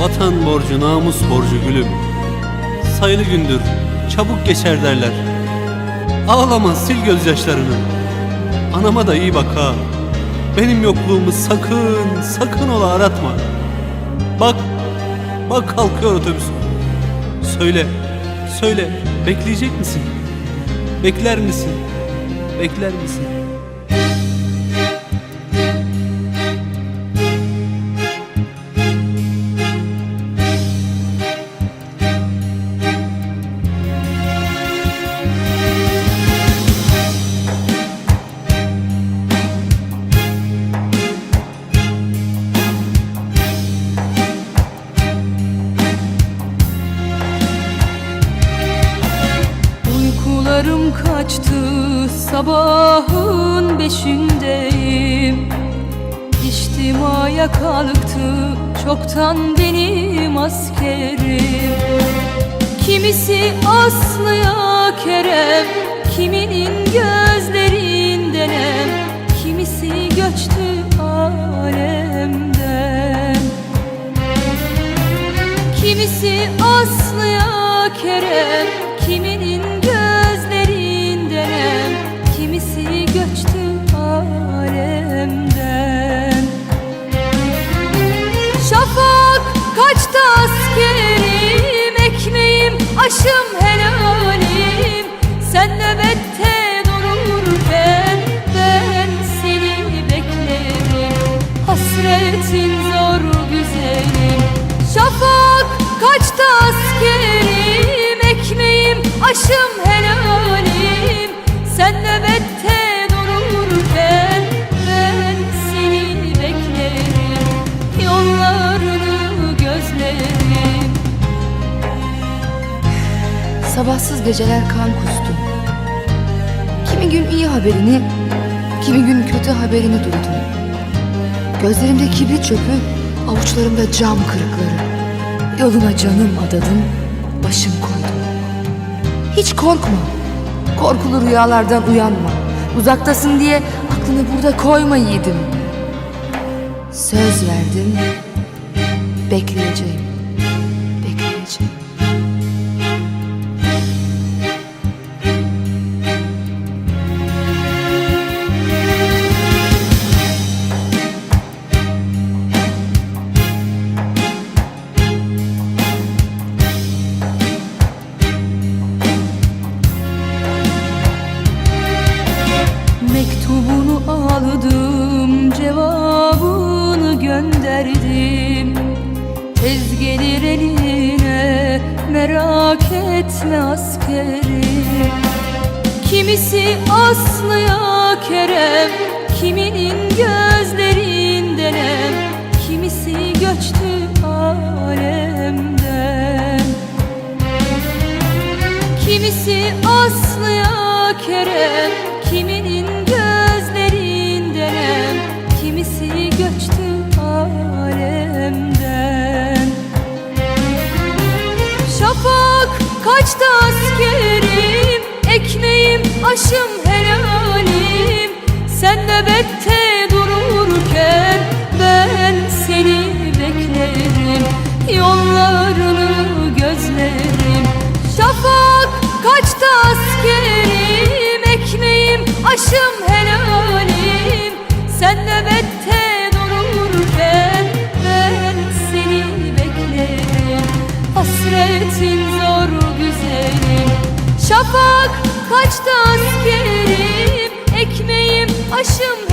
Vatan borcu namus borcu gülüm Sayılı gündür çabuk geçer derler Ağlama sil gözyaşlarını Anama da iyi bak ha Benim yokluğumu sakın sakın ola aratma Bak bak kalkıyor otobüs Söyle söyle bekleyecek misin? Bekler misin? Bekler misin? Uykularım kaçtı sabahın beşindeyim. İçtimaya kalktı çoktan benim askerim. Kimisi Aslı'ya Kerem Kiminin gözlerinden em. Kimisi göçtü alemden. Kimisi Aslı'ya Kerem Sabahsız geceler kan kustum. Kimi gün iyi haberini, kimi gün kötü haberini duydum. Gözlerimde kibrit çöpü, avuçlarımda cam kırıkları. Yoluna canım adadım, başım koydum. Hiç korkma, korkulu rüyalardan uyanma. Uzaktasın diye aklını burada koyma yiğidim. Söz verdim, bekleyeceğim, bekleyeceğim. Tez gelir eline, merak etme askerim Kimisi Aslı'ya Kerem, kiminin gözlerinden em. Kimisi göçtü alemden. Kimisi Aslı'ya Kerem Şafak kaçtı askerim Ekmeğim aşım helalim. Sen nöbette dururken Ben seni beklerim. Yollarını gözlerim. Şafak kaçtı askerim Ekmeğim aşım Şafak kaçtı askerim Ekmeğim aşım